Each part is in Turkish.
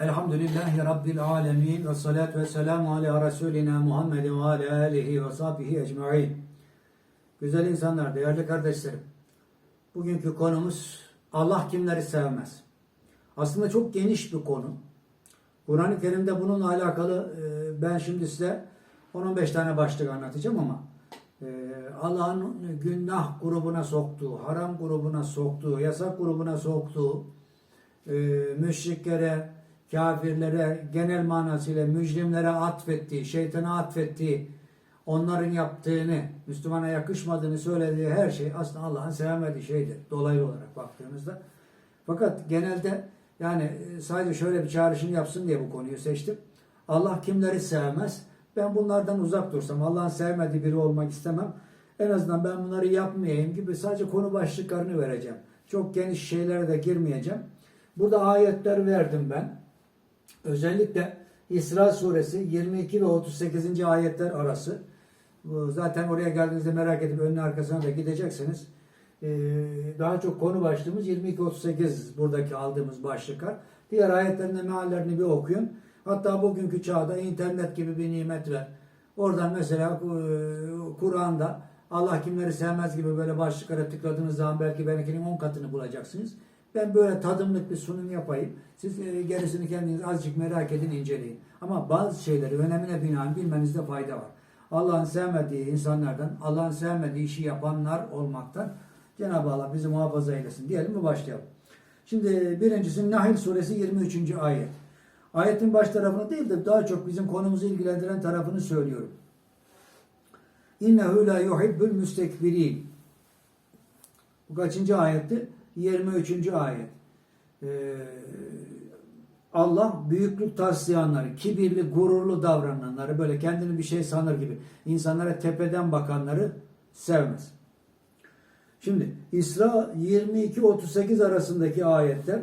Elhamdülillahi Rabbil alemin ve salatu ve selamu ala Resulina Muhammedin ve ala alihi ve sahbihi ecma'in. Güzel insanlar, değerli kardeşlerim. Bugünkü konumuz Allah kimleri sevmez. Aslında çok geniş bir konu. Kur'an-ı Kerim'de bununla alakalı e, ben şimdi size 10-15 tane başlık anlatacağım ama e, Allah'ın günah grubuna soktuğu, haram grubuna soktuğu, yasak grubuna soktuğu, e, müşriklere, kafirlere, genel manasıyla mücrimlere atfettiği, şeytana atfettiği, onların yaptığını, Müslümana yakışmadığını söylediği her şey aslında Allah'ın sevmediği şeydir. Dolaylı olarak baktığınızda. Fakat genelde yani e, sadece şöyle bir çağrışım yapsın diye bu konuyu seçtim. Allah kimleri sevmez? Ben bunlardan uzak dursam, Allah'ın sevmediği biri olmak istemem. En azından ben bunları yapmayayım gibi sadece konu başlıklarını vereceğim. Çok geniş şeylere de girmeyeceğim. Burada ayetler verdim ben. Özellikle İsra suresi 22 ve 38. ayetler arası. Zaten oraya geldiğinizde merak edip önüne arkasına da gideceksiniz. Ee, daha çok konu başlığımız 22-38 buradaki aldığımız başlıklar. Diğer ayetlerin de meallerini bir okuyun. Hatta bugünkü çağda internet gibi bir nimet var. Oradan mesela e, Kur'an'da Allah kimleri sevmez gibi böyle başlıklara tıkladığınız zaman belki benimkinin 10 katını bulacaksınız. Ben böyle tadımlık bir sunum yapayım. Siz e, gerisini kendiniz azıcık merak edin, inceleyin. Ama bazı şeyleri önemine binaen bilmenizde fayda var. Allah'ın sevmediği insanlardan, Allah'ın sevmediği işi yapanlar olmaktan Cenab-ı Allah bizi muhafaza eylesin. Diyelim mi başlayalım. Şimdi birincisi Nahl suresi 23. ayet. Ayetin baş tarafını değil de daha çok bizim konumuzu ilgilendiren tarafını söylüyorum. İnnehu la yuhibbul müstekbirin. Bu kaçıncı ayetti? 23. ayet. Ee, Allah büyüklük taslayanları, kibirli, gururlu davrananları, böyle kendini bir şey sanır gibi insanlara tepeden bakanları sevmez. Şimdi İsra 22-38 arasındaki ayetler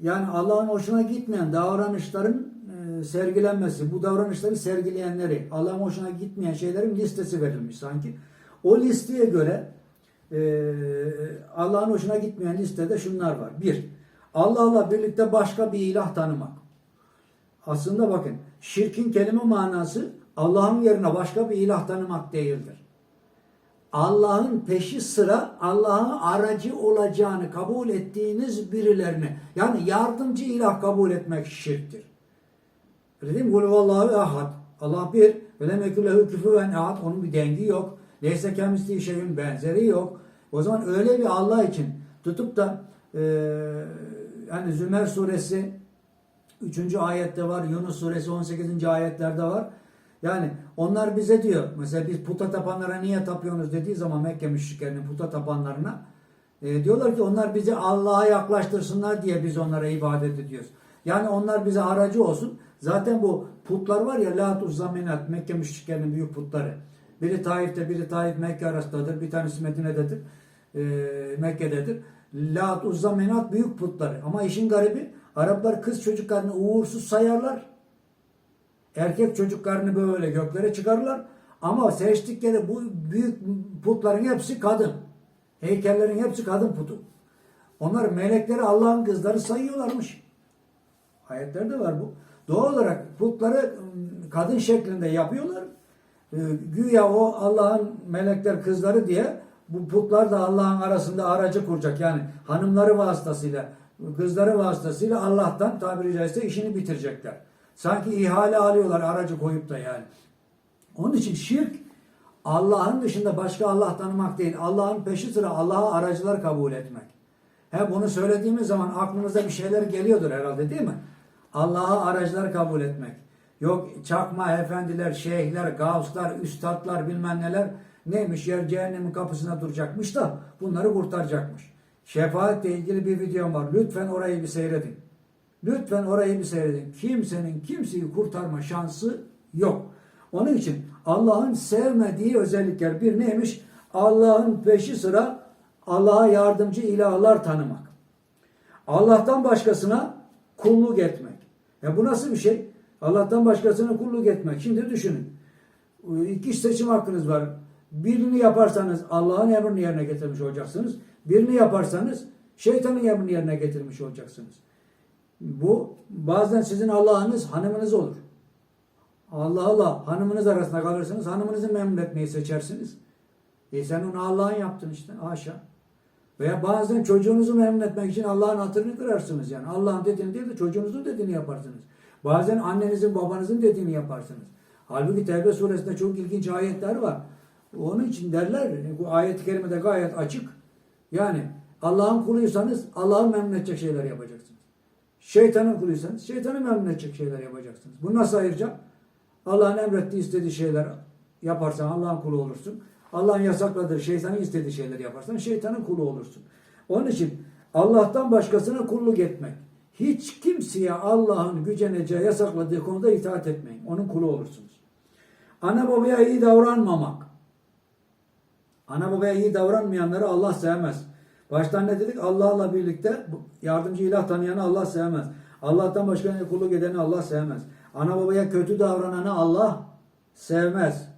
yani Allah'ın hoşuna gitmeyen davranışların e, sergilenmesi, bu davranışları sergileyenleri, Allah'ın hoşuna gitmeyen şeylerin listesi verilmiş sanki. O listeye göre Allah'ın hoşuna gitmeyen listede şunlar var. Bir, Allah'la birlikte başka bir ilah tanımak. Aslında bakın, şirkin kelime manası Allah'ın yerine başka bir ilah tanımak değildir. Allah'ın peşi sıra Allah'ın aracı olacağını kabul ettiğiniz birilerini yani yardımcı ilah kabul etmek şirktir. Öyle değil mi? Kul vallahu ahad. Allah bir. Ve lem yekun lehu küfüven ahad. Onun bir dengi yok. Neyse kemisliği şeyin benzeri yok. O zaman öyle bir Allah için tutup da e, yani Zümer suresi 3. ayette var. Yunus suresi 18. ayetlerde var. Yani onlar bize diyor mesela biz puta tapanlara niye tapıyorsunuz dediği zaman Mekke müşriklerinin puta tapanlarına e, diyorlar ki onlar bizi Allah'a yaklaştırsınlar diye biz onlara ibadet ediyoruz. Yani onlar bize aracı olsun. Zaten bu putlar var ya Lat Uzzaminat Mekke müşriklerinin büyük putları. Biri Taif'te biri Taif Mekke arasındadır. Bir tanesi Medine'dedir. E, Mekke'dedir. Lat Uzzaminat büyük putları. Ama işin garibi Araplar kız çocuklarını uğursuz sayarlar. Erkek çocuklarını böyle göklere çıkarırlar. Ama seçtikleri bu büyük putların hepsi kadın. Heykellerin hepsi kadın putu. Onlar melekleri Allah'ın kızları sayıyorlarmış. Ayetlerde var bu. Doğal olarak putları ıı, kadın şeklinde yapıyorlar. Ee, Güya o Allah'ın melekler kızları diye bu putlar da Allah'ın arasında aracı kuracak. Yani hanımları vasıtasıyla, kızları vasıtasıyla Allah'tan tabiri caizse işini bitirecekler. Sanki ihale alıyorlar aracı koyup da yani. Onun için şirk Allah'ın dışında başka Allah tanımak değil. Allah'ın peşi sıra Allah'a aracılar kabul etmek. He bunu söylediğimiz zaman aklınıza bir şeyler geliyordur herhalde değil mi? Allah'a aracılar kabul etmek. Yok çakma efendiler, şeyhler, gavslar, üstadlar bilmem neler neymiş yer cehennemin kapısına duracakmış da bunları kurtaracakmış. Şefaatle ilgili bir videom var. Lütfen orayı bir seyredin. Lütfen orayı bir seyredin. Kimsenin kimseyi kurtarma şansı yok. Onun için Allah'ın sevmediği özellikler bir neymiş? Allah'ın peşi sıra Allah'a yardımcı ilahlar tanımak. Allah'tan başkasına kulluk etmek. Ya bu nasıl bir şey? Allah'tan başkasına kulluk etmek. Şimdi düşünün. İki seçim hakkınız var. Birini yaparsanız Allah'ın emrini yerine getirmiş olacaksınız. Birini yaparsanız şeytanın emrini yerine getirmiş olacaksınız. Bu bazen sizin Allah'ınız hanımınız olur. Allah Allah hanımınız arasında kalırsınız. Hanımınızı memnun etmeyi seçersiniz. E sen onu Allah'ın yaptın işte haşa. Veya bazen çocuğunuzu memnun etmek için Allah'ın hatırını kırarsınız yani. Allah'ın dediğini değil de çocuğunuzun dediğini yaparsınız. Bazen annenizin babanızın dediğini yaparsınız. Halbuki Tevbe suresinde çok ilginç ayetler var. Onun için derler bu ayet-i kerimede gayet açık. Yani Allah'ın kuluysanız Allah'ı memnun edecek şeyler yapacaksınız. Şeytanın kuluysanız şeytanı memnun edecek şeyler yapacaksınız. Bunu nasıl ayıracağım? Allah'ın emrettiği istediği şeyler yaparsan Allah'ın kulu olursun. Allah'ın yasakladığı şeytanın istediği şeyleri yaparsan şeytanın kulu olursun. Onun için Allah'tan başkasına kulluk etmek. Hiç kimseye Allah'ın güceneceği yasakladığı konuda itaat etmeyin. Onun kulu olursunuz. Ana babaya iyi davranmamak. Ana babaya iyi davranmayanları Allah sevmez. Baştan ne dedik? Allah'la birlikte yardımcı ilah tanıyanı Allah sevmez. Allah'tan başka kulluk edeni Allah sevmez. Ana babaya kötü davrananı Allah sevmez.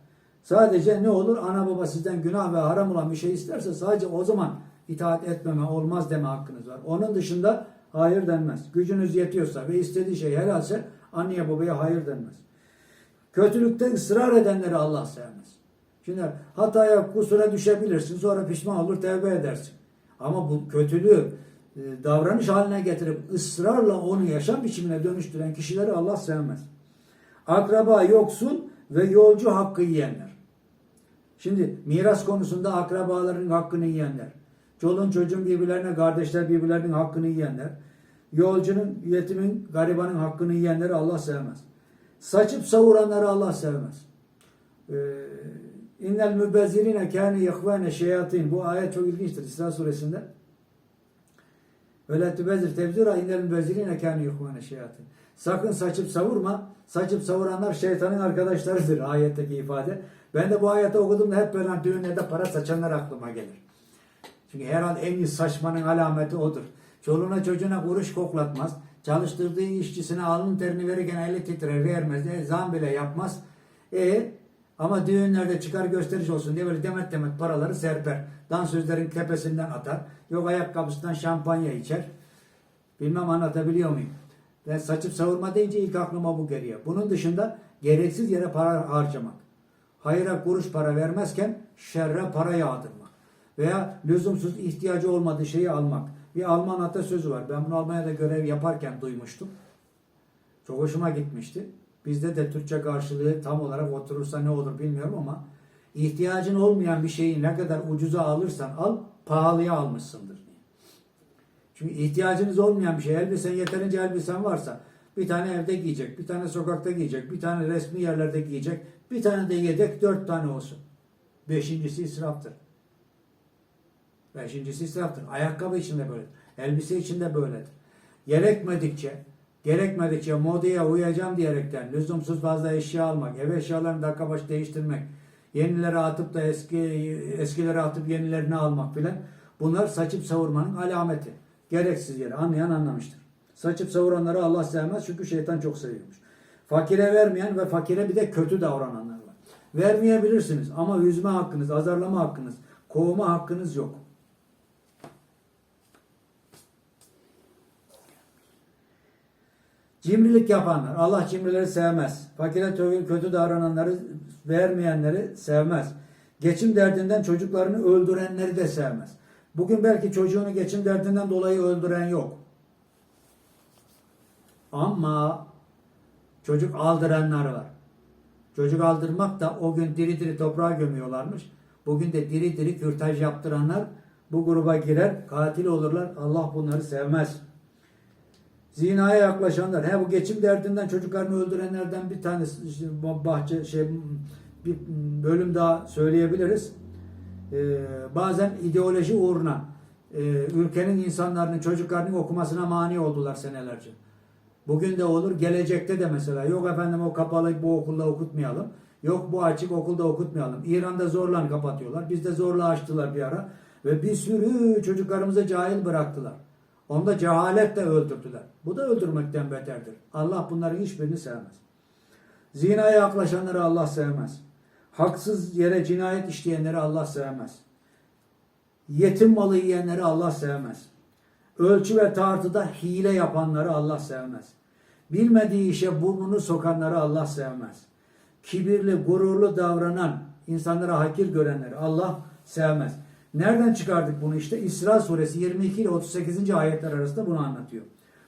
Sadece ne olur? Ana baba sizden günah ve haram olan bir şey isterse sadece o zaman itaat etmeme olmaz deme hakkınız var. Onun dışında hayır denmez. Gücünüz yetiyorsa ve istediği şey helalse anneye babaya hayır denmez. Kötülükte ısrar edenleri Allah sevmez. Şimdi hataya kusura düşebilirsin sonra pişman olur tevbe edersin. Ama bu kötülüğü e, davranış haline getirip ısrarla onu yaşam biçimine dönüştüren kişileri Allah sevmez. Akraba, yoksul ve yolcu hakkı yiyenler. Şimdi miras konusunda akrabaların hakkını yiyenler, çoluğun çocuğun birbirlerine, kardeşler birbirlerinin hakkını yiyenler, yolcunun, yetimin, garibanın hakkını yiyenleri Allah sevmez. Saçıp savuranları Allah sevmez. Ee, İnnel mübezzirine kâne yehvâne şeyatin. Bu ayet çok ilginçtir İsra suresinde. La tübezzir tebzira innel mübezzirine kâne yehvâne şeyatin. Sakın saçıp savurma. Saçıp savuranlar şeytanın arkadaşlarıdır ayetteki ifade. Ben de bu ayeti okuduğumda hep böyle düğünlerde para saçanlar aklıma gelir. Çünkü herhalde en saçmanın alameti odur. Çoluğuna çocuğuna kuruş koklatmaz. Çalıştırdığı işçisine alın terini verirken eli titrer vermez. E, zam bile yapmaz. E ama düğünlerde çıkar gösteriş olsun diye böyle demet demet paraları serper. Dansözlerin tepesinden atar. Yok ayakkabısından şampanya içer. Bilmem anlatabiliyor muyum? Ben saçıp savurma deyince ilk aklıma bu geliyor. Bunun dışında gereksiz yere para harcamak. Hayra kuruş para vermezken şerre para yağdırmak. Veya lüzumsuz ihtiyacı olmadığı şeyi almak. Bir Alman atasözü var. Ben bunu Almanya'da görev yaparken duymuştum. Çok hoşuma gitmişti. Bizde de Türkçe karşılığı tam olarak oturursa ne olur bilmiyorum ama ihtiyacın olmayan bir şeyi ne kadar ucuza alırsan al, pahalıya almışsındır. Çünkü ihtiyacınız olmayan bir şey, elbisen yeterince elbisen varsa bir tane evde giyecek, bir tane sokakta giyecek, bir tane resmi yerlerde giyecek, bir tane de yedek dört tane olsun. Beşincisi israftır. Beşincisi israftır. Ayakkabı için de böyledir. Elbise için de böyledir. Gerekmedikçe, gerekmedikçe modaya uyacağım diyerekten lüzumsuz fazla eşya almak, ev eşyalarını dakika başı değiştirmek, yenileri atıp da eski eskileri atıp yenilerini almak filan bunlar saçıp savurmanın alameti. Gereksiz yere anlayan anlamıştır. Saçıp savuranları Allah sevmez çünkü şeytan çok seviyormuş. Fakire vermeyen ve fakire bir de kötü davrananlar var. Vermeyebilirsiniz ama üzme hakkınız, azarlama hakkınız, kovma hakkınız yok. Cimrilik yapanlar. Allah cimrileri sevmez. Fakire kötü davrananları vermeyenleri sevmez. Geçim derdinden çocuklarını öldürenleri de sevmez. Bugün belki çocuğunu geçim derdinden dolayı öldüren yok. Ama çocuk aldıranlar var. Çocuk aldırmak da o gün diri diri toprağa gömüyorlarmış. Bugün de diri diri kürtaj yaptıranlar bu gruba girer, katil olurlar. Allah bunları sevmez. Zinaya yaklaşanlar, he bu geçim derdinden çocuklarını öldürenlerden bir tanesi bahçe şey bir bölüm daha söyleyebiliriz. Ee, bazen ideoloji uğruna e, ülkenin insanların çocuklarının okumasına mani oldular senelerce. Bugün de olur, gelecekte de mesela yok efendim o kapalı bu okulda okutmayalım. Yok bu açık okulda okutmayalım. İran'da zorla kapatıyorlar. Bizde zorla açtılar bir ara. Ve bir sürü çocuklarımızı cahil bıraktılar. Onda cehaletle öldürdüler. Bu da öldürmekten beterdir. Allah bunların hiçbirini sevmez. Zinaya yaklaşanları Allah sevmez. Haksız yere cinayet işleyenleri Allah sevmez. Yetim malı yiyenleri Allah sevmez. Ölçü ve tartıda hile yapanları Allah sevmez. Bilmediği işe burnunu sokanları Allah sevmez. Kibirli, gururlu davranan, insanlara hakir görenleri Allah sevmez. Nereden çıkardık bunu işte? İsra suresi 22 ile 38. ayetler arasında bunu anlatıyor.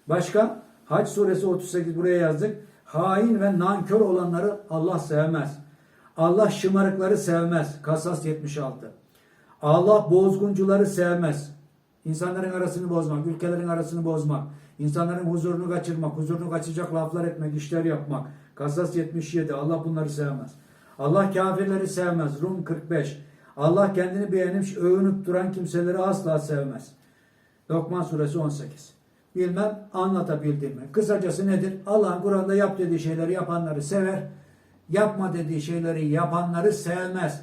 Başka? Hac suresi 38 buraya yazdık. Hain ve nankör olanları Allah sevmez. Allah şımarıkları sevmez. Kasas 76. Allah bozguncuları sevmez. İnsanların arasını bozmak, ülkelerin arasını bozmak, insanların huzurunu kaçırmak, huzurunu kaçacak laflar etmek, işler yapmak. Kasas 77. Allah bunları sevmez. Allah kafirleri sevmez. Rum 45. Allah kendini beğenip övünüp duran kimseleri asla sevmez. Lokman suresi 18. Bilmem anlatabildim mi? Kısacası nedir? Allah'ın Kur'an'da yap dediği şeyleri yapanları sever. Yapma dediği şeyleri yapanları sevmez.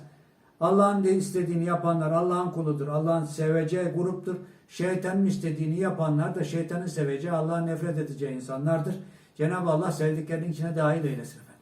Allah'ın de istediğini yapanlar Allah'ın kuludur. Allah'ın seveceği gruptur. Şeytanın istediğini yapanlar da şeytanın seveceği, Allah'ın nefret edeceği insanlardır. Cenab-ı Allah sevdiklerinin içine dahil eylesin. efendim.